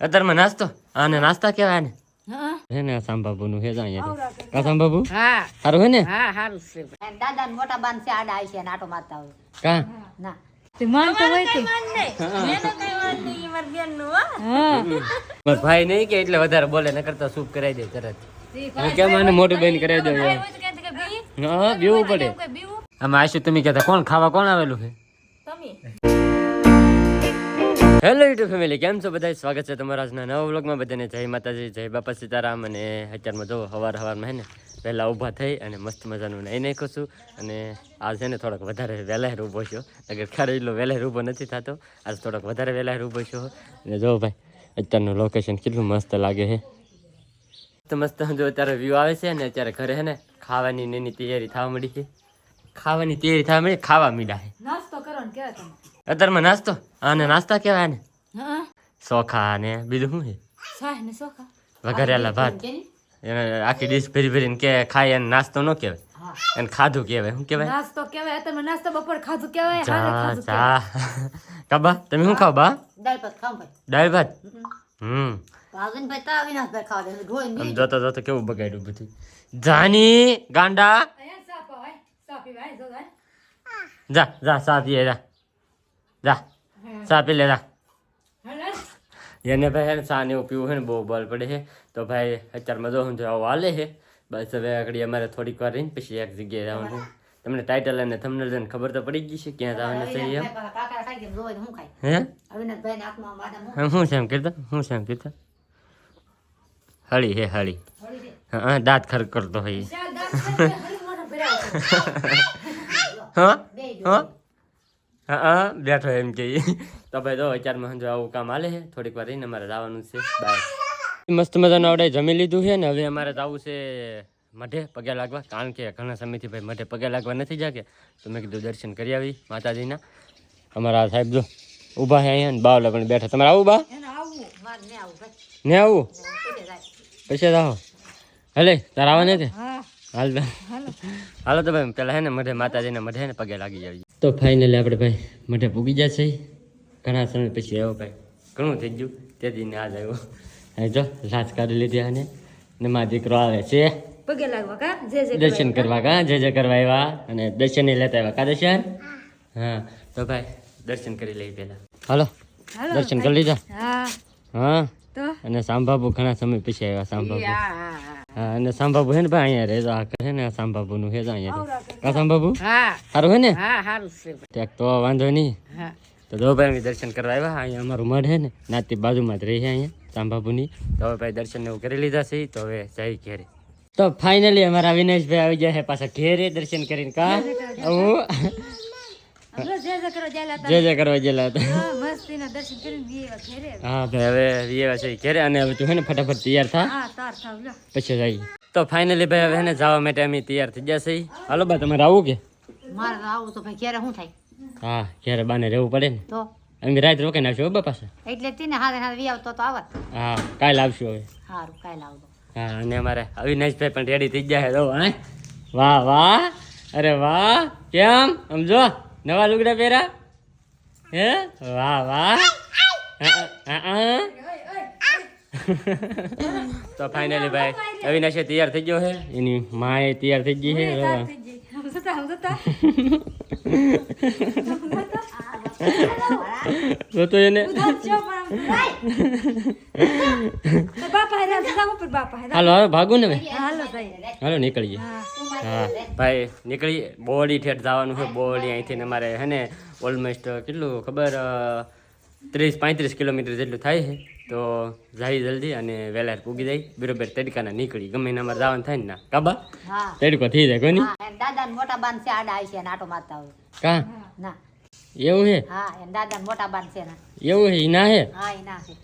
અત્યારમાં નાસ્તો. આને નાસ્તા કેવાય ને હે. ને નું હે અહીંયા સારું હે ને? હા સારું છે. દાદા ને મોટા બાન છે આડા આવી છે આટો મારતા હોય. કા? ના. તે માનતો હોય કે. મારો ભાઈ નહીં કે એટલે વધારે બોલે ન કરતા સૂપ કરાવી દે તરત. હું કેમ આને મોટું બેન કરાવી દઉં એમ. હા બીવું પડે. આમાં આશુ તમે કહેતા કોણ ખાવા કોણ આવેલું છે? હેલો યુટ્યુબ ફેમિલી કેમ છો બધા સ્વાગત છે તમારા આજના નવા વ્લોગમાં. બધાને જય માતાજી, જય બાપા સીતારામ. અને અત્યારમાં જો હવાર હવારમાં હે ને, વહેલા ઊભા થઈ અને મસ્ત મજાનું નહીં નાખું છું અને આજ છે ને થોડોક વધારે વહેલાહેર ઊભો છો. અગર ખરે એટલો વહેલાહેર ઊભો નથી થતો, આજ થોડોક વધારે વહેલાહેર ઊભો છો. અને જો ભાઈ, અત્યારનું લોકેશન કેટલું મસ્ત લાગે છે તો મસ્ત, જો અત્યારે વ્યૂ આવે છે ને, અત્યારે ઘરે છે ને, ખાવાની એની તૈયારી થવા મળી છે. ખાવાની તૈયારી થવા મળી, ખાવા મીડા છે નાસ્તો કરો ને તમે? અત્યારમાં નાસ્તો આને નાસ્તા કહેવાય ને. ચોખા ને બીજું શું છે? સોખા. વઘારેલા ભાત. એને આખી ડીશ ભરી ભરીને કે ખાય એને નાસ્તો ન કહેવાય. એને ખાધું કહેવાય. શું કહેવાય? નાસ્તો કહેવાય અત્યારમાં નાસ્તો બપોર ખાધું કહેવાય ચા ચા. કાબા તમે શું ખાવ બા? દાળ ભાત ખાવ ભાઈ. દાળ ભાત? હમ. જોતો જોતો કેવું બગાડ્યું બધું. જાની ગાંડા. જો જા. જા સા જા. જા. સા પી લે જા. એને ભાઈ હે ને ચા ને એવું પીવું છે ને બહુ બળ પડે છે. તો ભાઈ અત્યારમાં જો હું જો આવું હાલે છે. બસ હવે આગળ અમારે થોડીક વાર રહીને પછી એક જગ્યાએ જવાનું તમને ટાઇટલ અને થંબનેલ જોઈને ખબર તો પડી ગઈ છે ક્યાં જવાનું છે એમ. હું હે? હું છે એમ કીધું શું છે એમ કીધું હળી હે હળી. હા. દાંત ખર કરતો હોય. હા? હા? હા હા બેઠો એમ કે. તો ભાઈ જો અત્યારમાં જો આવું કામ હાલે છે. થોડીક વાર રહીને અમારે જવાનું છે. બાય મસ્ત મજાનું આપણે જમી લીધું છે ને? હવે અમારે જવું છે મઢે પગે લાગવા. કારણ કે ઘણા સમયથી ભાઈ મઢે પગે લાગવા નથી જાગે. તો મેં કીધું દર્શન કરી આવી માતાજીના. અમારા સાહેબ જો ઊભા છે અહીંયા બાવ બાવલા પણ બેઠા. તમારે આવું બા? એને આવવું માર ને આવું પૈસા ને આવું? હલે તારા આવવા નથી હા. હાલ. હાલો. હાલો તો ભાઈ પેલા હે ને મઢે માતાજીને મઢે ને પગે લાગી જાય તો ફાઇનલી આપણે ભાઈ મઢે પૂગી જશે ઘણા સમય પછી આવ્યો ભાઈ. ઘણું થઈ ગયું. તેથી ને આજ આવ્યો. હવે જો લાજ કાઢી લીધી આને. ને મા દીકરો આવે છે. પગે લાગવા કા? જે જે દર્શન કરવા કા? જે જે કરવા આવ્યા. અને દર્શન લેતા આવ્યા કા દર્શન? હા. તો ભાઈ દર્શન કરી લઈ પેલા હાલો. હાલો દર્શન કરી લીધા. હા. હા. તો? અને સાંભાબુ ઘણા સમય પછી આવ્યા સાંભાબુ અને સાંભાબુ હે ને ભાઈ અહીંયા રહેજો. આ કહે ને સાંભાબુ નું છે અહીંયા. કા સાંભાબુ? હા. સારું હે ને? હા ત્યાં તો વાંધો નહીં. તો જો ભાઈ અમે દર્શન કરવા આવ્યા. અહીંયા અમારું મઢ હે ને. નાતી બાજુમાં જ રહી છે અહીંયા સાંભાબુની. તો હવે ભાઈ દર્શન એવું કરી લીધા છે. તો હવે જઈ ઘેરે. તો ફાઇનલી અમારા વિનેશભાઈ આવી ગયા છે પાછા ઘેરે દર્શન કરીને કા? હું જે જે કરવા ગયેલા હતા. હા ભાઈ હવે વિયેવા છે ઘેરે અને હવે તું હે ને ફટાફટ તૈયાર થા. પછી જઈ તો ફાઇનલી ભાઈ હવે ને જવા માટે અમે તૈયાર થઈ ગયા છે. હાલો બા તમારે આવું કે? મારે આવું તો ભાઈ ક્યારે શું થાય? હા ઘેરે બાને રહેવું પડે ને? તો? અમે રાત રોકાઈને આવશું બા પાસે એટલે તીને હારે હારે વી આવતો તો આવત. હા કાલ આવશું હવે. સારું કાલ આવજો. હા અને અમારે અવિનાશભાઈ પણ રેડી થઈ ગયા છે. તો હે? વાહ વાહ. અરે વાહ કેમ? સમજો? નવા લુગડા પહેરા? હે? વાહ વાહ. તો ફાઇનલી ભાઈ અવિનાશે તૈયાર થઈ ગયો છે એની માએ તૈયાર થઈ ગઈ છે જો તો એને હાલો હાલો ભાગું ને ભાઈ. હાલો નીકળીએ. હા. ભાઈ નીકળીએ. બોડી ઠેઠ જવાનું છે બોડી અહીંથી અમારે હે ને? ઓલમોસ્ટ કેટલું ખબર ત્રીસ પાંત્રીસ કિલોમીટર જેટલું થાય છે. તો જાય જલ્દી અને વહેલા પૂગી જાય. બરોબર તડકાના નીકળી. ગમે એને અમારે જવાનું થાય ને ના. કાબા તડકો થઈ જાય કોઈ નહીં દાદા મોટા બાન છે આડા આવી છે નાટો મારતા હોય. કા? ના. એવું છે હા એને દાદા મોટા બાન છે ને એવું હે ઈના હે? હા એ ના છે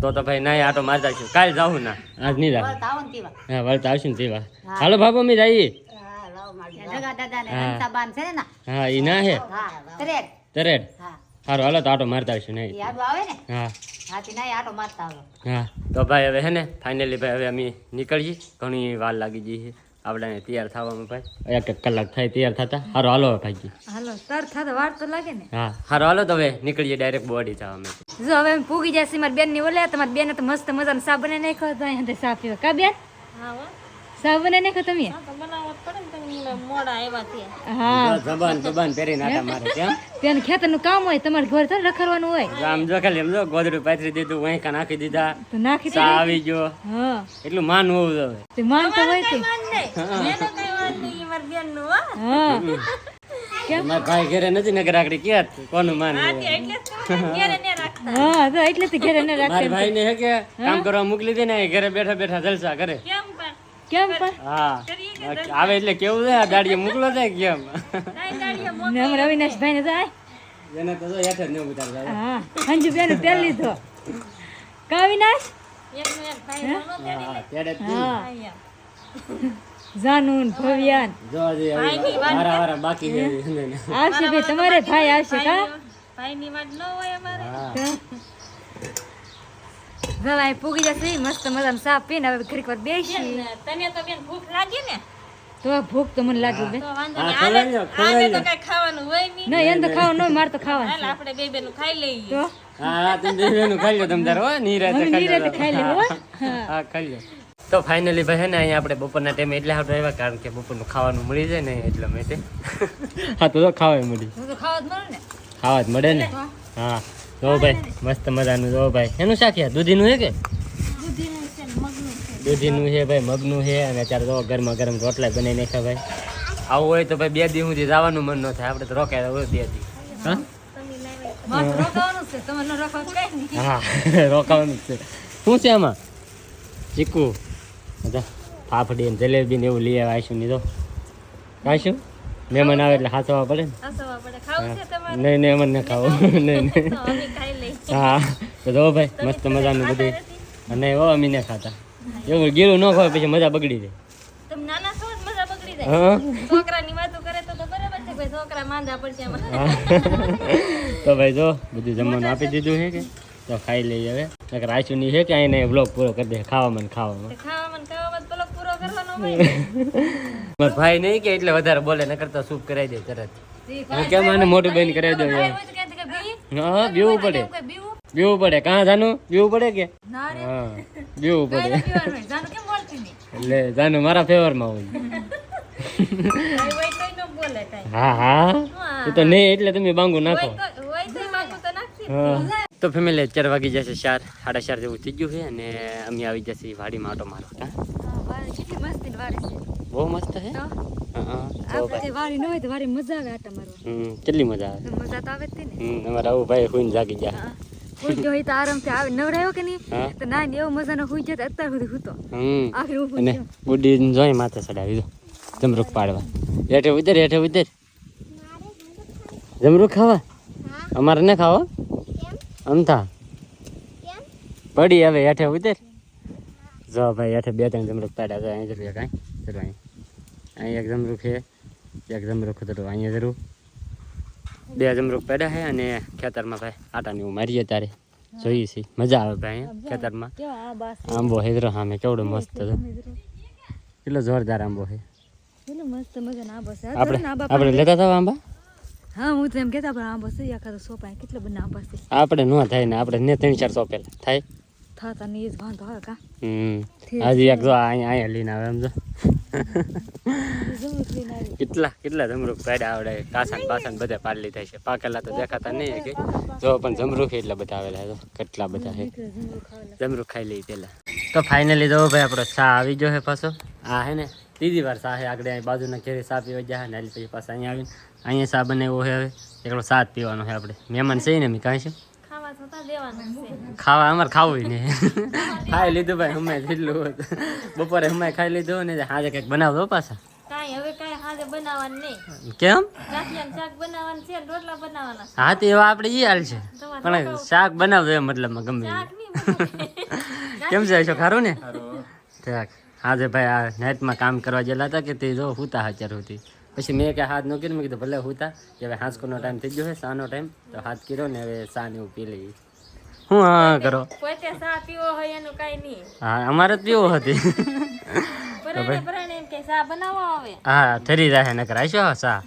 તો તો ભાઈ ના આટો મારતા છું કાલ જાઉં ના. આજ નહીં જાવ હા વળતા આવશું ને તેવા. હાલો બાબા અમે જઈએ. જગા દાદા ને હા. બાન છે ને ના હા ઈ ના હે હા તરેડ. તરેડ? હા. સારું હાલો તો આટો મારતા આવશું નહીં. આવે ને? હા. હાથી ના આટો મારતા આવે. હા. તો ભાઈ હવે હે ને ફાઇનલી ભાઈ હવે અમે નીકળીએ. ઘણી વાર લાગી ગઈ આપણે તૈયાર થવામાં ભાઈ. એક એક કલાક થાય તૈયાર થતા. હારો હાલો ભાઈ હાલો તર થતા વાર તો લાગે ને. હા હારો હાલો તો હવે નીકળીએ ડાયરેક્ટ બોડી જવા અમે. જો હવે પૂગી જશે મારી બેનની ઓલે તમારી બેન તો મસ્ત મજાનો સા બનાવી નાખ્યો તો અહીંયા સા પીવા કા બેન? હા. જબાન જબાન પહેરીને આટા ત્યાં ખેતરનું કામ હોય તમારે ઘર તો રખડવાનું હોય. આમ જો ખાલી એમ જો ગોદડું પાથરી દીધું વહીકા નાખી દીધા તો નાખી દે આવી ગયો. હા. એટલું માન હોવું જોઈએ તે માનતો હોય તે. હા. ભાઈ ઘરે નથી નગર આકડી ક્યાં કોનું માન હા તો એટલે ઘરે ન રાખે ભાઈ ને હે કે કામ કરવા મોકલી દે ને ઘરે બેઠા બેઠા જલસા કરે. કેમ પણ? હા. આવે એટલે કેવું છે? આ દાડીએ મોકલો છે કેમ? ને અમારા અવિનાશ ભાઈ ને જાય. એને તો જો હેઠે ને ઉતાર જાય. હા અંજુ બેન તેલ લીધો. કા અવિનાશ? હા તેડે જ નહીં. હા જાનુન ભવ્યાન. જો હજી હવે વારા વારા બાકી આવશે ભાઈ તમારે ભાઈ આવશે કા? હા. જવાય પૂગી જશે મસ્ત મજાનો સાપ પીને હવે ઘડીક વાર બેસી. તને તો બેન ભૂખ લાગી ને? તો ભૂખ તો મને લાગી બે. હા ખવડાવી લો, ખવડાવી લો. કઈ ખાવાનું હોય નહીં. ના એને તો ખાવાનું હોય મારે તો ખાવાનું. આપણે બે બેનું ખાઈ લઈએ. તો? હા હા તમે બે બેનું ખાઈ લો તમે હો નિરાતે ખાઈ લો ખાઈ લેવું હા. ખાઈ લો. તો ફાઇનલી ભાઈ હે ને અહીંયા આપણે બપોરના ટાઈમે એટલે આપણે આવ્યા કારણ કે બપોરનું ખાવાનું મળી જાય ને એટલા માટે હા તો ખાવા મળી. ખાવા જ મળે ને? ખાવા જ મળે ને? હા. જો ભાઈ મસ્ત મજાનું. જો ભાઈ એનું શાક છે દૂધીનું છે કે? દૂધીનું છે ભાઈ મગનું છે અને અત્યારે તો ગરમા ગરમ રોટલા બનાવી નાખ્યા ભાઈ. આવું હોય તો ભાઈ બે દી સુધી જવાનું મન ન થાય. આપણે તો રોકાય હોય બે દી. હા? રોકાવાનું છે. શું છે આમાં? ચીકુ. ફાફડી જલેબી ને એવું લઈ આવ્યા આવીશું નહીં તો કાંઈશું મહેમાન આવે એટલે પડે ને. હસવા પડે. તમારે? નહીં નહીં અમને ન ખાવું. નહીં નહીં. હા. તો જો ભાઈ મસ્ત મજાનું બધું. અને એવો અમે ન ખાતા. એવું ગીરું ન ખાવ પછી મજા બગડી જાય. તો ભાઈ જો બધું જમવાનું આપી દીધું છે કે? તો ખાઈ લઈએ હવે. નહીં છે કે અહીં બ્લોગ પૂરો કરી દે ખાવામાં ને ખાવામાં. ખાવામાં મારો ભાઈ નહીં કે એટલે વધારે બોલે ન કરતા સૂપ કરાવી દે તરત. હું કેમ આને મોટું બેન કરાવી દઉં હા બીવું પડે. બીવું? પડે. કાં જાનું? બીવું પડે કે? હા બીવું પડે. એટલે જાનું મારા ફેવરમાં હોય. હોય હા હા. તો નહીં એટલે તમે બાંગુ નાખો. હા. તો ફેમિલી ચાર વાગી જશે ચાર સાડા ચાર જેવું થઈ ગયું છે અને અમે આવી જશે વાડીમાં આટો મારો હા હા, વારી કેટલી મસ્તી વારે છે. બહુ મસ્ત હા હા. જો આપણે વારી ન હોય તો વારી મજા આવે આટા મારવા. કેટલી મજા આવે? તો મજા તો આવે જ ને. હમ અમારા આવું ભાઈ હુઈને જાગી ગયા. જો હોય તો આરામથી આવે. નવડાયો કે નહીં? તો ના ને એવો મજાનો હુઈ જતો અત્યાર સુધી હુતો. આખરે ઊભો અને. ગુડી જોઈ માથે ચડાવી દો જમરૂખ પાડવા. હેઠે ઉતર હેઠે ઉતર. જમરૂખ ખાવા? અમારે ન ખાવા? અમથા પડી હવે હેઠે ઉતર. જો ભાઈ હેઠે બે ત્રણ જમરૂખ પાડ્યા છે. અહીં જરૂર કાંઈ? જરૂર અહીં અહીં એક જમરૂખ છે એક જમરૂખ જરૂર અહીંયા જરૂર. બે જમરૂખ પાડ્યા છે અને ખેતરમાં ભાઈ આટાની હું મારીએ તારે. જોઈએ છીએ મજા આવે ભાઈ અહીંયા ખેતરમાં. આંબો હે હેદરો સામે કેવડો મસ્ત હતો કેટલો જોરદાર આંબો છે. આપણે આપણે લેતા હતા આંબા? હા હું તો એમ કહેતા પણ આંબો છે આખા સોપાય કેટલા બધા આંબા છે. આપણે ન થાય ને આપણે ને ત્રણ ચાર સોપેલા થાય. થતા ને એ જ વાંધો આવે કા હમ એક જો અહીંયા અહીંયા લઈને આવે એમ જો જમરૂખ લઈને આવી કેટલા કેટલા જમરૂખ પાડ્યા આવડે કાસન બધા પાડલી થાય છે પાકેલા તો દેખાતા નહીં કે જો પણ જમરૂખ એટલા બધા આવેલા કેટલા બધા છે જમરૂખ ખાઈ લઈ પેલા તો ફાઇનલી જો ભાઈ આપણો ચા આવી ગયો છે પાછો આ હે ને ત્રીજી વાર ચા છે આગળ અહીં બાજુના ઘેરે ચા પીવા જાય ને પછી પાછા અહીંયા આવીને અહીંયા ચા બનાવ્યો છે હવે એકલો ચા પીવાનો છે આપણે મહેમાન છે ને મેં કાંઈ છે ખાવા છે. અમારે ખાવું ને ખાઈ લીધું ભાઈ અમે જેટલું બપોરે અમે ખાઈ લીધું ને આજે કંઈક બનાવતો પાછા. કાંઈ હવે કાંઈ હાજે બનાવવાનું નહીં. કેમ? ગાંઠિયાનું શાક બનાવવાનું છે ને રોટલા બનાવવાના. હા તો એવા આપણે એ હાલ છે. પણ શાક બનાવજો એમ મતલબમાં ગમે એ. નહીં બનાવે. કેમ છે ખારું ને? ઠીક. ભાઈ આ નાઇટમાં કામ કરવા ગયેલા હતા કે તે જો હુતા અત્યાર સુધી પછી મેં કે હાથ નો કર્યું મેં કીધું ભલે હુતા. કે હવે હાંસકોનો ટાઈમ થઈ ગયો છે સાનો ટાઈમ તો હાથ કર્યો ને હવે સા ને એવું પી લઈએ. હું હા કરો. પોતે સા પીવો હોય એનું કાંઈ નહીં. હા અમારે પીવો હતી. સા હા થરી જાય નકર આશો સા.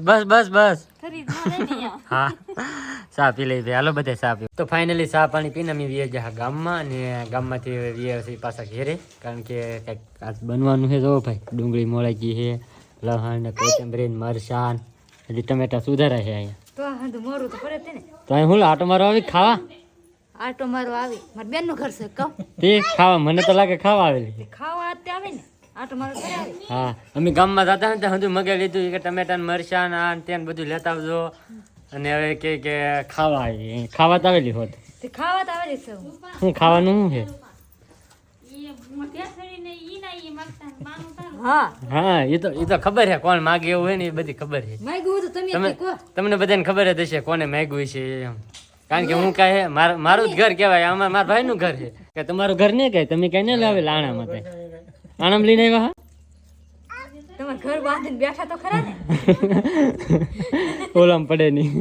બસ બસ બસ. ને. હા. ચા પી લઈ હાલો બધે ચા પી તો ફાઇનલી ચા પાણી પીને અમે વીએ જા ગામમાં અને ગામમાંથી વીએ પાછા ઘેરે. કારણ કે કંઈક બનવાનું છે જો ભાઈ ડુંગળી મોળાકી છે. લહણ ને કોથમરી ને મરચાં હજી ટમેટા સુધારા છે અહીંયા. તો હા તો મોરું તો પડે ને. તો અહીં હું આટો મારો આવી ખાવા? આટો મારો આવી. મારા બેનનું ઘર છે કહો. તે ખાવા. મને તો લાગે ખાવા આવેલી ખાવા આતે આવે ને. આટો મારો ઘરે આવે. હા. અમે ગામમાં જતા ને ત્યાં હજુ મગે લીધું કે ટમેટા ને મરચાં ને આ ને બધું લેતા આવજો. અને હવે કે કે ખાવા આવી. ખાવા તો આવેલી હોત. ખાવા તો છે. ખાવાનું શું છે? હા હા. એ તો એ તો ખબર છે કોણ માગે એવું હોય ને એ બધી ખબર છે તમે તમે જ કહો તમને બધાને ખબર જ હશે કોને માગ્યું છે એમ. કારણ કે હું કહે મારું જ ઘર કહેવાય આમાં મારા ભાઈનું ઘર છે કે તમારું ઘર નહીં કહે તમે કઈ ન લાવે લાણા માટે આણમ લઈને આવ્યા હા? તમારે ઘર બાંધીને બેઠા તો ખરા ને? ઓલામ પડે નહીં.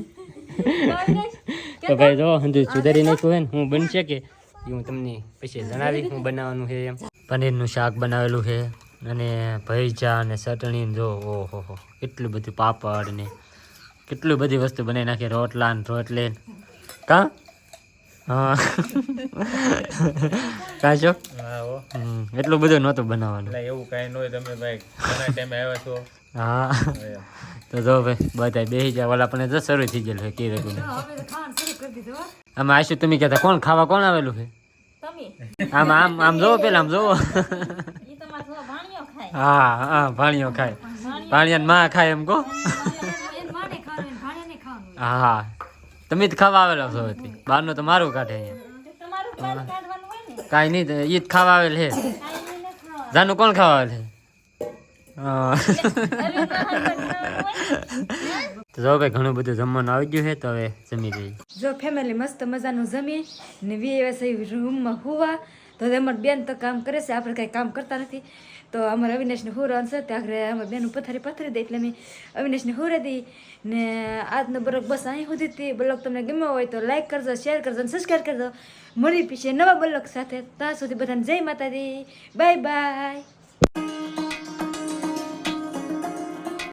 તો ભાઈ જો હજુ સુધારી નાખ્યું હોય ને. હું બનશે કે? એ હું તમને પછી જણાવી હું બનાવવાનું છે. એમ પનીરનું શાક બનાવેલું છે. અને ભજીયા અને ચટણી જો ઓહો હો કેટલું બધું પાપડ ને કેટલું બધી વસ્તુ બનાવી નાખી રોટલા ને રોટલી. કા? હા. કાચો એટલું બધું નહોતું બનાવવાનું. એવું કાંઈ ન હોય તમે ભાઈ ઘણા ટાઈમે આવ્યા છો. હા. તો જો ભાઈ બધા બેસી જાય ઓલા પણ શરૂ થઈ ગયેલું છે કીરે ગુને હવે તો ખાવાનું શરૂ કરી દીધું હો. આમાં આશુ તમે કહેતા કોણ ખાવા કોણ આવેલું છે? આમ આમ આમ જોવો પેલા આમ જોવો. હા હા ભાણિયો ખાય. ભાણિયા માં ખાય એમ કહો. હા તમે જ ખાવા આવેલા છો હતી બહારનું તો મારું કાઢે અહીંયા. કાંઈ નહીં ઈ જ ખાવા આવેલ છે ખાવાનું. જાનું કોણ ખાવા આવેલ છે હા હવે બહાર કાઢવાનું હોય ને. તો જો ભાઈ, ઘણું બધું જમવાનું આવી ગયું છે, તો હવે જમી જઈએ જો ફેમિલી મસ્ત મજાનું જમી ને વી રૂમમાં હુવા. તો અમારી બેન તો કામ કરે છે, આપણે કાંઈ કામ કરતા નથી. તો અમારે અવિનાશને હુરવાનું છે, ત્યાં આગળ અમારી બેન પથારી પથરી દે એટલે મેં અવિનાશને હુરે દી ને આજનો બ્લોગ બસ અહીં સુધી હતી બ્લોગ તમને ગમ્યો હોય તો લાઈક કરજો શેર કરજો અને સબસ્ક્રાઈબ કરજો. મળી પીછે નવા બ્લોગ સાથે, ત્યાં સુધી બધાને જય માતાજી. Bye bye